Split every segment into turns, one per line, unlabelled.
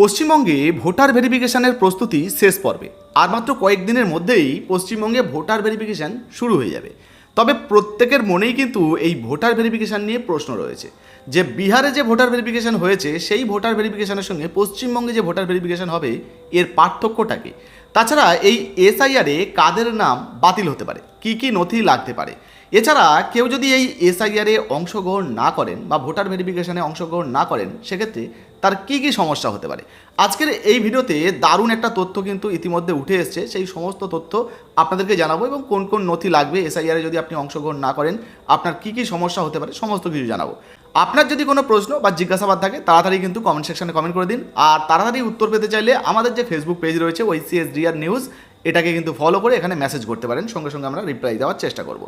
পশ্চিমবঙ্গে ভোটার ভেরিফিকেশনের প্রস্তুতি শেষ পর্বে। আর মাত্র কয়েকদিনের মধ্যেই পশ্চিমবঙ্গে ভোটার ভেরিফিকেশন শুরু হয়ে যাবে। তবে প্রত্যেকের মনেই কিন্তু এই ভোটার ভেরিফিকেশন নিয়ে প্রশ্ন রয়েছে। যে বিহারে যে ভোটার ভেরিফিকেশন হয়েছে, সেই ভোটার ভেরিফিকেশনের সঙ্গে পশ্চিমবঙ্গে যে ভোটার ভেরিফিকেশন হবে, এর পার্থক্যটা কি? তাছাড়া এই এসআইআরে কাদের নাম বাতিল হতে পারে? কি কি নথি লাগতে পারে? এছাড়া কেউ যদি এই এসআইআরে অংশগ্রহণ না করেন বা ভোটার ভেরিফিকেশনে অংশগ্রহণ না করেন, সেক্ষেত্রে তার কি কি সমস্যা হতে পারে? আজকের এই ভিডিওতে দারুণ একটা তথ্য কিন্তু ইতিমধ্যে উঠে এসছে। সেই সমস্ত তথ্য আপনাদেরকে জানাব এবং কোন কোন নথি লাগবে এসআইআরে যদি আপনি অংশগ্রহণ না করেন, আপনার কি কি সমস্যা হতে পারে সমস্ত কিছু জানাব। আপনার যদি কোনো প্রশ্ন বা জিজ্ঞাসাবাদ থাকে, তাড়াতাড়ি কিন্তু কমেন্ট সেকশনে কমেন্ট করে দিন। আর তাড়াতাড়ি উত্তর পেতে চাইলে আমাদের যে ফেসবুক পেজ রয়েছে, ওই সিএসডিআর নিউজ এটাকে কিন্তু ফলো করে এখানে মেসেজ করতে পারেন। সঙ্গে সঙ্গে আমরা রিপ্লাই দেওয়ার চেষ্টা করব।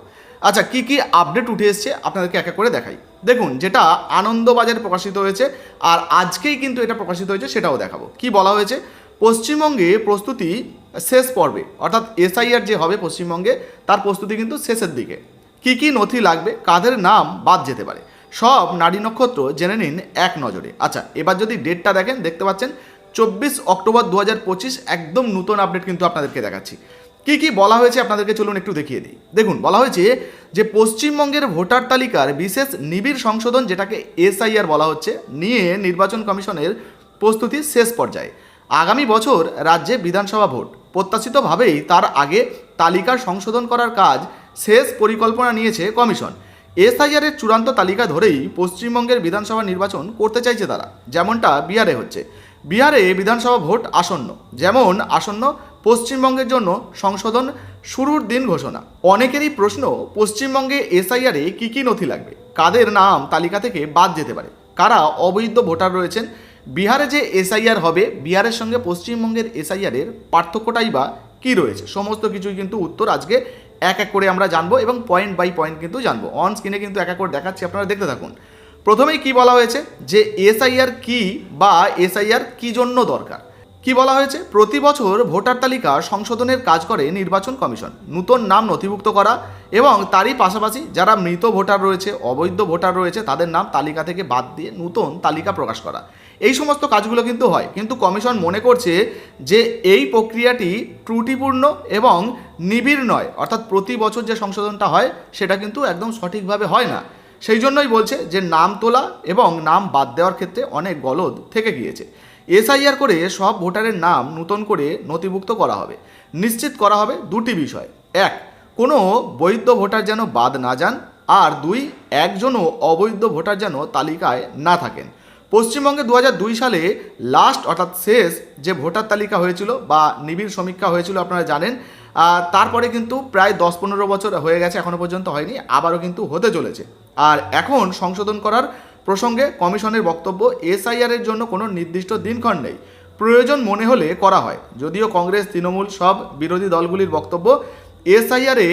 আচ্ছা কি কি আপডেট উঠে এসছে আপনাদেরকে এক এক করে দেখাই। দেখুন, যেটা আনন্দবাজারে প্রকাশিত হয়েছে আর আজকেই কিন্তু এটা প্রকাশিত হয়েছে সেটাও দেখাবো। কি বলা হয়েছে? পশ্চিমবঙ্গে প্রস্তুতি শেষ পর্বে, অর্থাৎ এসআইআর যে হবে পশ্চিমবঙ্গে, তার প্রস্তুতি কিন্তু শেষের দিকে। কি কি নথি লাগবে, কাদের নাম বাদ যেতে পারে, সব নারী নক্ষত্র জেনে নিন এক নজরে। আচ্ছা এবার যদি ডেটটা দেখেন, দেখতে পাচ্ছেন চব্বিশ অক্টোবর দু হাজার পঁচিশ একদম নতুন আপডেট কিন্তু আপনাদেরকে দেখাচ্ছি। কি কি বলা হয়েছে আপনাদেরকে চলুন একটু দেখিয়ে দিই। দেখুন, বলা হয়েছে যে পশ্চিমবঙ্গের ভোটার তালিকার বিশেষ নিবিড় সংশোধন যেটাকে এসআইআর বলা হচ্ছে, নিয়ে নির্বাচন কমিশনের প্রস্তুতি শেষ পর্যায়ে। আগামী বছর রাজ্যে বিধানসভা ভোট। প্রত্যাশিতভাবেই তার আগে তালিকার সংশোধন করার কাজ শেষ পরিকল্পনা নিয়েছে কমিশন। এসআইআরের চূড়ান্ত তালিকা ধরেই পশ্চিমবঙ্গের বিধানসভা নির্বাচন করতে চাইছে তারা। যেমনটা বিহারে হচ্ছে। বিহারে বিধানসভা ভোট আসন্ন। যেমন আসন্ন পশ্চিমবঙ্গের জন্য সংশোধন শুরুর দিন ঘোষণা। অনেকেরই প্রশ্ন, পশ্চিমবঙ্গে এসআইআরে কী কী নথি লাগবে? কাদের নাম তালিকা থেকে বাদ যেতে পারে? কারা অবৈধ ভোটার রয়েছেন? বিহারে যে এসআইআর হবে, বিহারের সঙ্গে পশ্চিমবঙ্গের এসআইআরের পার্থক্যটাই বা কী রয়েছে? সমস্ত কিছুই কিন্তু উত্তর আজকে এক এক করে আমরা জানব এবং পয়েন্ট বাই পয়েন্ট কিন্তু জানব। অন স্ক্রিনে কিন্তু এক এক করে দেখাচ্ছি, আপনারা দেখতে থাকুন। প্রথমেই কি বলা হয়েছে? যে এসআইআর কি বা এসআইআর কি জন্য দরকার? কি বলা হয়েছে? প্রতি বছর ভোটার তালিকা সংশোধনের কাজ করে নির্বাচন কমিশন। নূতন নাম নথিভুক্ত করা এবং তারই পাশাপাশি যারা মৃত ভোটার রয়েছে, অবৈধ ভোটার রয়েছে, তাদের নাম তালিকা থেকে বাদ দিয়ে নূতন তালিকা প্রকাশ করা। এই সমস্ত কাজগুলো কিন্তু হয়। কিন্তু কমিশন মনে করছে যে এই প্রক্রিয়াটি ত্রুটিপূর্ণ এবং নিবিড় নয়। অর্থাৎ প্রতি বছর যে সংশোধনটা হয়, সেটা কিন্তু একদম সঠিকভাবে হয় না। সেই জন্যই বলছে যে নাম তোলা এবং নাম বাদ দেওয়ার ক্ষেত্রে অনেক গলদ থেকে গিয়েছে। এসআইআর করে সব ভোটারের নাম নতুন করে নথিভুক্ত করা হবে। নিশ্চিত করা হবে দুটি বিষয়। এক, কোনো বৈধ ভোটার যেন বাদ না যান। আর দুই, একজনও অবৈধ ভোটার যেন তালিকায় না থাকেন। পশ্চিমবঙ্গে দু দুই সালে লাস্ট অর্থাৎ শেষ যে ভোটার তালিকা হয়েছিল বা নিবিড় সমীক্ষা হয়েছিল আপনারা জানেন তারপরে কিন্তু প্রায় দশ পনেরো বছর হয়ে গেছে এখনও পর্যন্ত হয়নি, আবারও কিন্তু হতে চলেছে। আর এখন সংশোধন করার প্রসঙ্গে কমিশনের বক্তব্য এসআইআরের জন্য কোনো নির্দিষ্ট দিনক্ষণ নেই। প্রয়োজন মনে হলে করা হয়। যদিও কংগ্রেস, তৃণমূল সব বিরোধী দলগুলির বক্তব্য, এসআইআরে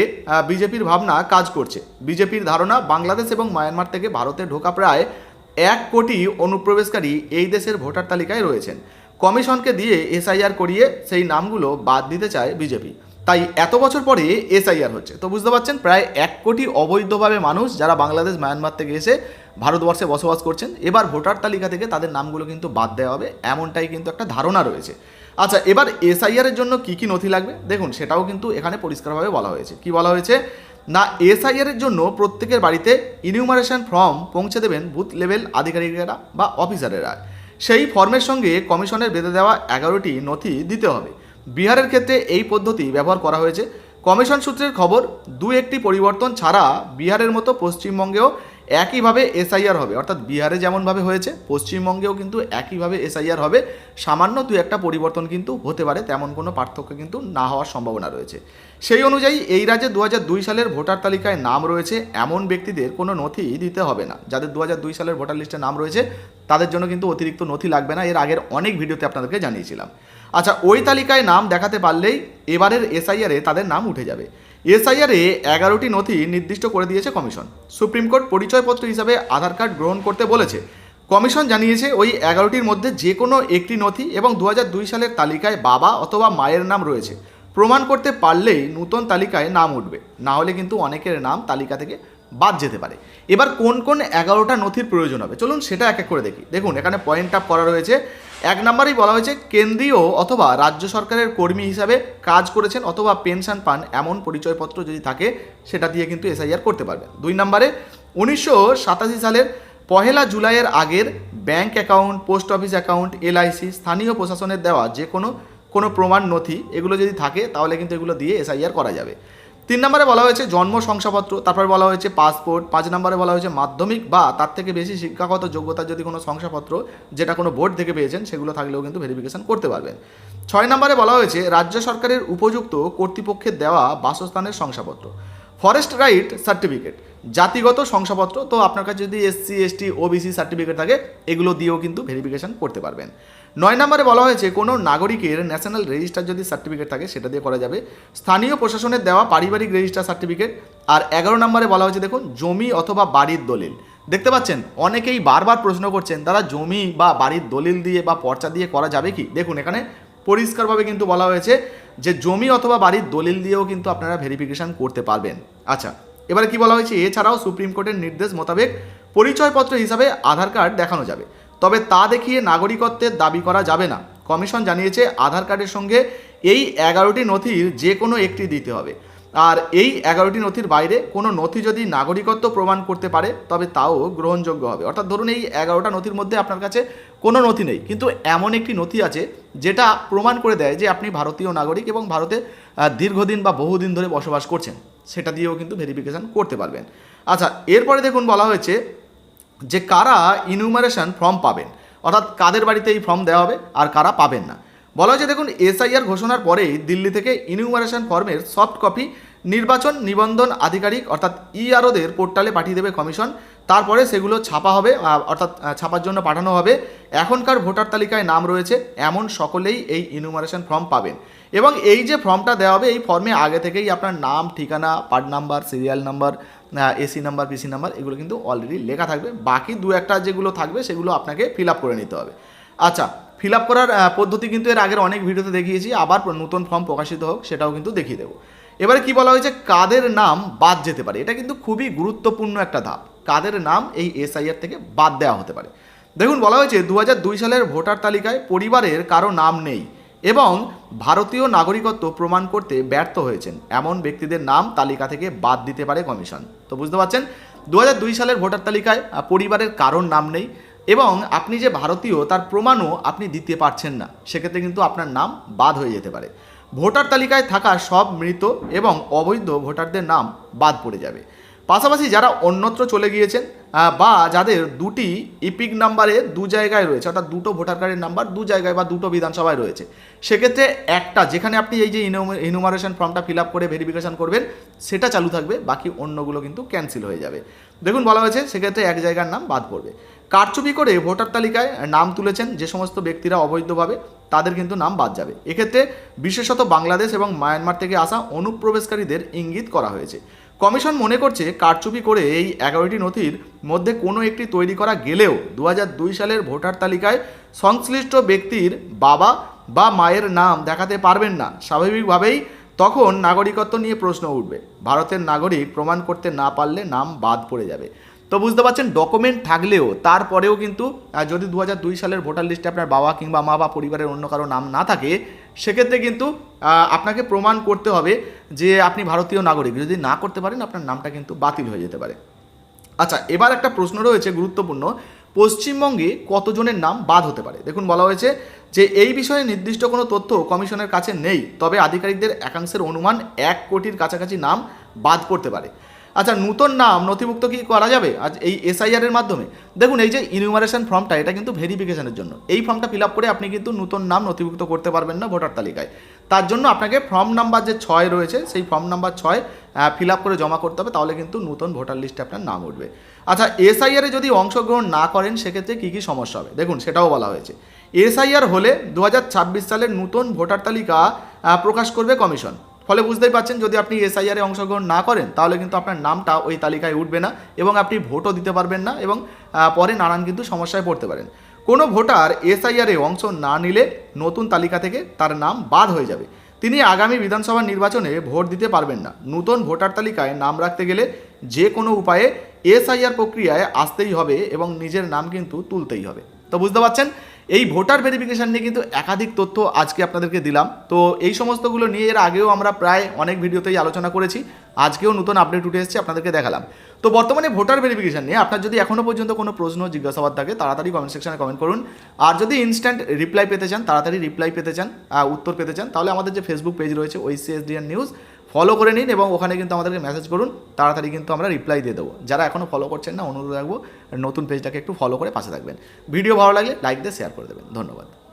বিজেপির ভাবনা কাজ করছে। বিজেপির ধারণা বাংলাদেশ এবং মায়ানমার থেকে ভারতে ঢোকা প্রায় এক কোটি অনুপ্রবেশকারী এই দেশের ভোটার তালিকায় রয়েছেন। কমিশনকে দিয়ে এসআইআর করিয়ে সেই নামগুলো বাদ দিতে চায় বিজেপি। তাই এত বছর পরে এসআইআর হচ্ছে। তো বুঝতে পারছেন, প্রায় এক কোটি অবৈধভাবে মানুষ যারা বাংলাদেশ, মায়ানমার থেকে এসে ভারতবর্ষে বসবাস করছেন, এবার ভোটার তালিকা থেকে তাদের নামগুলো কিন্তু বাদ দেওয়া হবে, এমনটাই কিন্তু একটা ধারণা রয়েছে। আচ্ছা এবার এসআইআরের জন্য কি কি নথি লাগবে? দেখুন, সেটাও কিন্তু এখানে পরিষ্কারভাবে বলা হয়েছে। কি বলা হয়েছে? না এসআইআরের জন্য প্রত্যেকের বাড়িতে ইনিউমারেশন ফর্ম পৌঁছে দেবেন বুথ লেভেল আধিকারিকেরা বা অফিসারেরা সেই ফর্মের সঙ্গে কমিশনের বেঁধে দেওয়া এগারোটি নথি দিতে হবে। বিহারের ক্ষেত্রে এই পদ্ধতি ব্যবহার করা হয়েছে। কমিশন সূত্রের খবর দু একটি পরিবর্তন ছাড়া বিহারের মতো পশ্চিমবঙ্গেও একইভাবে এসআইআর হবে। অর্থাৎ বিহারে যেমনভাবে হয়েছে, পশ্চিমবঙ্গেও কিন্তু একইভাবে এসআইআর হবে। সামান্য দু একটা পরিবর্তন কিন্তু হতে পারে, তেমন কোনো পার্থক্য কিন্তু না হওয়ার সম্ভাবনা রয়েছে। সেই অনুযায়ী এই রাজ্যে দু সালের ভোটার তালিকায় নাম রয়েছে, এমন ব্যক্তিদের কোনো নথি দিতে হবে না। যাদের দু সালের ভোটার লিস্টে নাম রয়েছে, তাদের জন্য কিন্তু অতিরিক্ত নথি লাগবে না। এর আগের অনেক ভিডিওতে আপনাদেরকে জানিয়েছিলাম। আচ্ছা ওই তালিকায় নাম দেখাতে পারলেই এবারের এসআইআরে তাদের নাম উঠে যাবে। এসআইআরে এগারোটি নথি নির্দিষ্ট করে দিয়েছে কমিশন। সুপ্রিম কোর্ট পরিচয়পত্র হিসাবে আধার কার্ড গ্রহণ করতে বলেছে। কমিশন জানিয়েছে ওই এগারোটির মধ্যে যে কোনো একটি নথি এবং দু সালের তালিকায় বাবা অথবা মায়ের নাম রয়েছে। প্রমাণ করতে পারলেই নতুন তালিকায় নাম উঠবে। না হলে কিন্তু অনেকের নাম তালিকা থেকে বাদ যেতে পারে। এবার কোন কোন এগারোটা নথির প্রয়োজন হবে? চলুন সেটা এক এক করে দেখি। দেখুন, এখানে পয়েন্ট আপ করা রয়েছে। এক নম্বরেই বলা হয়েছে, কেন্দ্রীয় অথবা রাজ্য সরকারের কর্মী হিসাবে কাজ করেছেন অথবা পেনশন পান এমন পরিচয়পত্র যদি থাকে, সেটা দিয়ে কিন্তু এসআইআর করতে পারবেন। দুই নম্বরে, উনিশশো সাতাশি সালের পহেলা জুলাইয়ের আগের bank account, post office account, LIC, স্থানীয় প্রশাসনের দেওয়া যে কোনো কোনো প্রমাণ নথি, এগুলো যদি থাকে, তাহলে কিন্তু এগুলো দিয়ে এসআইআর করা যাবে। তিন নম্বরে বলা হয়েছে জন্ম শংসাপত্র, তারপর বলা হয়েছে পাসপোর্ট, পাঁচ নম্বরে বলা হয়েছে মাধ্যমিক, বা তার থেকে বেশি শিক্ষাগত যোগ্যতার যদি কোনো শংসাপত্র যেটা কোনো বোর্ড থেকে পেয়েছেন, সেগুলো থাকলেও কিন্তু ভেরিফিকেশন করতে পারবেন। ছয় নম্বরে বলা হয়েছে রাজ্য সরকারের উপযুক্ত কর্তৃপক্ষের দেওয়া বাসস্থানের শংসাপত্র। ফরেস্ট রাইট সার্টিফিকেট জাতিগত শংসাপত্র, তো আপনার কাছে যদি এসসি এসটি ওবিসি সার্টিফিকেট থাকে, এগুলো দিয়েও কিন্তু ভেরিফিকেশন করতে পারবেন। নয় নম্বরে বলা হয়েছে, কোনো নাগরিকের ন্যাশনাল রেজিস্টার যদি সার্টিফিকেট থাকে, সেটা দিয়ে করা যাবে। স্থানীয় প্রশাসনের দেওয়া পারিবারিক রেজিস্টার সার্টিফিকেট আর এগারো নম্বরে বলা হয়েছে, দেখুন, জমি অথবা বাড়ির দলিল। দেখতে পাচ্ছেন, অনেকেই বারবার প্রশ্ন করছেন তারা জমি বা বাড়ির দলিল দিয়ে বা পর্চা দিয়ে করা যাবে কি? দেখুন, এখানে পরিষ্কারভাবে কিন্তু বলা হয়েছে যে, জমি অথবা বাড়ির দলিল দিয়েও কিন্তু আপনারা ভেরিফিকেশন করতে পারবেন। আচ্ছা এবারে কি বলা হয়েছে? এছাড়াও সুপ্রিম কোর্টের নির্দেশ মোতাবেক পরিচয়পত্র হিসাবে আধার কার্ড দেখানো যাবে। তবে তা দেখিয়ে নাগরিকত্বের দাবি করা যাবে না। কমিশন জানিয়েছে আধার কার্ডের সঙ্গে এই এগারোটি নথির যে কোনো একটি দিতে হবে। আর এই এগারোটি নথির বাইরে কোনো নথি যদি নাগরিকত্ব প্রমাণ করতে পারে, তবে তাও গ্রহণযোগ্য হবে। অর্থাৎ ধরুন এই এগারোটা নথির মধ্যে আপনার কাছে কোনো নথি নেই, কিন্তু এমন একটি নথি আছে যেটা প্রমাণ করে দেয় যে আপনি ভারতীয় নাগরিক এবং ভারতে দীর্ঘদিন বা বহুদিন ধরে বসবাস করছেন। সেটা দিয়েও কিন্তু ভেরিফিকেশন করতে পারবেন। আচ্ছা এরপরে দেখুন বলা হয়েছে যে কারা ইনুমারেশন ফর্ম পাবেন। অর্থাৎ কাদের বাড়িতে এই ফর্ম দেওয়া হবে আর কারা পাবেন না। বলা হয়েছে, দেখুন, এসআইআর ঘোষণার পরেই দিল্লি থেকে ইনিউমারেশন ফর্মের সফট কপি নির্বাচন নিবন্ধন আধিকারিক, অর্থাৎ ইআরওদের পোর্টালে পাঠিয়ে দেবে কমিশন। তারপরে সেগুলো ছাপা হবে অর্থাৎ ছাপার জন্য পাঠানো হবে। এখনকার ভোটার তালিকায় নাম রয়েছে, এমন সকলেই এই ইনিউমারেশন ফর্ম পাবেন। এবং এই যে ফর্মটা দেওয়া হবে, এই ফর্মে আগে থেকেই আপনার নাম, ঠিকানা part number serial number AC number PC number এগুলো কিন্তু অলরেডি লেখা থাকবে। বাকি দু একটা যেগুলো থাকবে, সেগুলো আপনাকে ফিল করে নিতে হবে। আচ্ছা ফিল করার পদ্ধতি কিন্তু এর আগের অনেক ভিডিওতে দেখিয়েছি, আবার নতুন ফর্ম প্রকাশিত হোক, সেটাও কিন্তু দেখিয়ে দেবো। এবারে কি বলা হয়েছে? কাদের নাম বাদ যেতে পারে? এটা কিন্তু খুবই গুরুত্বপূর্ণ একটা ধাপ। কাদের নাম এই এসআইআর থেকে বাদ দেওয়া হতে পারে? দেখুন, বলা হয়েছে দু হাজার দুই সালের ভোটার তালিকায় পরিবারের কারও নাম নেই। এবং ভারতীয় নাগরিকত্ব প্রমাণ করতে ব্যর্থ হয়েছেন। এমন ব্যক্তিদের নাম তালিকা থেকে বাদ দিতে পারে কমিশন। তো বুঝতে পারছেন? দু হাজার দুই সালের ভোটার তালিকায় পরিবারের কারোর নাম নেই এবং আপনি যে ভারতীয়, তার প্রমাণও আপনি দিতে পারছেন না। সেক্ষেত্রে কিন্তু আপনার নাম বাদ হয়ে যেতে পারে। ভোটার তালিকায় থাকা সব মৃত এবং অবৈধ ভোটারদের নাম বাদ পড়ে যাবে। পাশাপাশি যারা অন্যত্র চলে গিয়েছেন বা যাদের দুটি ইপিক নাম্বারে দু জায়গায় রয়েছে, অর্থাৎ দুটো ভোটার কার্ডের নাম্বার দু জায়গায় বা দুটো বিধানসভায় রয়েছে, সেক্ষেত্রে একটা, যেখানে আপনি এই যে ইনুমারেশন ফর্মটা ফিল আপ করে ভেরিফিকেশন করবেন, সেটা চালু থাকবে, বাকি অন্যগুলো কিন্তু ক্যান্সেল হয়ে যাবে। দেখুন, বলা হয়েছে সেক্ষেত্রে এক জায়গার নাম বাদ পড়বে। কারচুপি করে ভোটার তালিকায় নাম তুলেছেন যে সমস্ত ব্যক্তিরা অবৈধভাবে, তাদের কিন্তু নাম বাদ যাবে। এক্ষেত্রে বিশেষত বাংলাদেশ এবং মায়ানমার থেকে আসা অনুপ্রবেশকারীদের ইঙ্গিত করা হয়েছে। কমিশন মনে করছে কারচুপি করে এই এগারোটি নথির মধ্যে কোনো একটি তৈরি করা গেলেও দু হাজার দুই সালের ভোটার তালিকায় সংশ্লিষ্ট ব্যক্তির বাবা বা মায়ের নাম দেখাতে পারবেন না। স্বাভাবিকভাবেই তখন নাগরিকত্ব নিয়ে প্রশ্ন উঠবে। ভারতের নাগরিক প্রমাণ করতে না পারলে নাম বাদ পড়ে যাবে। তো বুঝতে পারছেন ডকুমেন্ট থাকলেও তারপরেও কিন্তু যদি দু হাজার দুই সালের ভোটার লিস্টে আপনার বাবা কিংবা মা বা পরিবারের অন্য কারও নাম না থাকে, সেক্ষেত্রে কিন্তু আপনাকে প্রমাণ করতে হবে যে আপনি ভারতীয় নাগরিক। যদি না করতে পারেন, আপনার নামটা কিন্তু বাতিল হয়ে যেতে পারে। আচ্ছা এবার একটা প্রশ্ন রয়েছে গুরুত্বপূর্ণ। পশ্চিমবঙ্গে কতজনের নাম বাদ হতে পারে? দেখুন, বলা হয়েছে যে এই বিষয়ে নির্দিষ্ট কোনো তথ্য কমিশনের কাছে নেই, তবে আধিকারিকদের একাংশের অনুমান এক কোটির কাছাকাছি নাম বাদ পড়তে পারে। আচ্ছা নূতন নাম নথিভুক্ত কি করা যাবে? আজ এই এসআইআর এর মাধ্যমে। দেখুন, এই যে ইনিউমারেশন ফর্মটা এটা কিন্তু ভেরিফিকেশনের জন্য। এই ফর্মটা ফিল করে আপনি কিন্তু নূতন নাম নথিভুক্ত করতে পারবেন না ভোটার তালিকায়। তার জন্য আপনাকে ফর্ম নাম্বার যে ছয় রয়েছে, সেই ফর্ম নাম্বার ছয় ফিল করে জমা করতে হবে, তাহলে কিন্তু নতুন ভোটার লিস্টে আপনার নাম উঠবে। আচ্ছা এসআইআর যদি অংশগ্রহণ না করেন, সেক্ষেত্রে কী কী সমস্যা হবে? দেখুন, সেটাও বলা হয়েছে। এসআইআর হলে দু সালের নতুন ভোটার তালিকা প্রকাশ করবে কমিশন। ফলে বুঝতেই পারছেন যদি আপনি এসআইআরে অংশগ্রহণ না করেন, তাহলে কিন্তু আপনার নামটা ওই তালিকায় উঠবে না এবং আপনি ভোটও দিতে পারবেন না এবং পরে নানান কিন্তু সমস্যায় পড়তে পারেন। কোনো ভোটার এসআইআরে অংশ না নিলে নতুন তালিকা থেকে তার নাম বাদ হয়ে যাবে। তিনি আগামী বিধানসভা নির্বাচনে ভোট দিতে পারবেন না। নতুন ভোটার তালিকায় নাম রাখতে গেলে যে কোনো উপায়ে এসআইআর প্রক্রিয়ায় আসতেই হবে এবং নিজের নাম কিন্তু তুলতেই হবে। তো বুঝতে পারছেন? এই ভোটার ভেরিফিকেশান নিয়ে কিন্তু একাধিক তথ্য আজকে আপনাদেরকে দিলাম। তো এই সমস্তগুলো নিয়ে এর আগেও আমরা প্রায় অনেক ভিডিওতেই আলোচনা করেছি। আজকেও নতুন আপডেট উঠে এসেছে, আপনাদেরকে দেখালাম। তো বর্তমানে ভোটার ভেরিফিকেশান নিয়ে আপনার যদি এখনও পর্যন্ত কোনো প্রশ্ন, জিজ্ঞাসাবাদ থাকে, তাড়াতাড়ি কমেন্ট সেকশনে কমেন্ট করুন। আর যদি ইনস্ট্যান্ট রিপ্লাই পেতে চান, তাড়াতাড়ি রিপ্লাই পেতে চান উত্তর পেতে চান, তাহলে আমাদের যে ফেসবুক পেজ রয়েছে ওই সিএসডিএন নিউজ ফলো করে নিন এবং ওখানে কিন্তু আমাদেরকে মেসেজ করুন, তাড়াতাড়ি কিন্তু আমরা রিপ্লাই দিয়ে দেবো। যারা এখনও ফলো করছেন না, অনুরোধ রাখব, নতুন পেজটাকে একটু ফলো করে পাশে থাকবেন। ভিডিও ভালো লাগলে লাইক দিয়ে শেয়ার করে দেবেন। ধন্যবাদ।